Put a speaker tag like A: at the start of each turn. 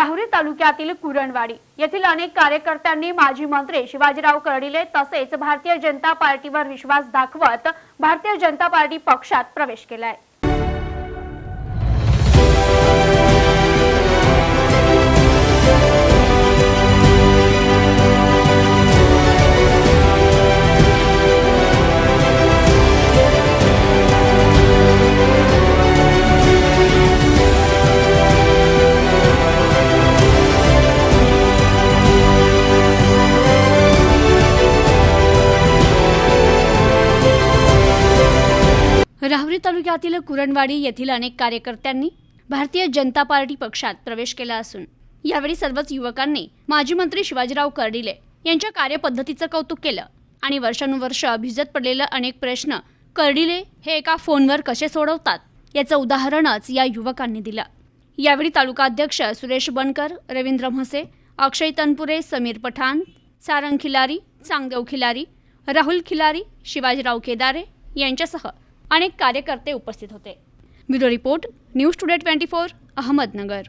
A: राहुरी तालुक्यातील कुरणवाडी येथील अनेक कार्यकर्त्यांनी माजी मंत्री शिवाजीराव कर्डिले तसेच भारतीय जनता पार्टीवर विश्वास दाखवत भारतीय जनता पार्टी पक्षात प्रवेश केलाय. राहुरी तालुक्यातील कुरणवाडी येथील अनेक कार्यकर्त्यांनी भारतीय जनता पार्टी पक्षात प्रवेश केला असून यावेळी सर्वच युवकांनी माजी मंत्री शिवाजीराव कर्डिले यांच्या कार्यपद्धतीचं कौतुक केलं आणि वर्षानुवर्ष भिजत पडलेले अनेक प्रश्न कर्डिले हे एका फोनवर कसे सोडवतात याचं उदाहरणच या युवकांनी दिलं. यावेळी तालुका अध्यक्ष सुरेश बनकर रवींद्र म्हसे अक्षय तनपुरे समीर पठाण सारंग खिलारी चांगदेव खिलारी राहुल खिलारी शिवाजीराव केदारे यांच्यासह अनेक कार्यकर्ते उपस्थित होते. Bureau report news today twenty four Ahmednagar.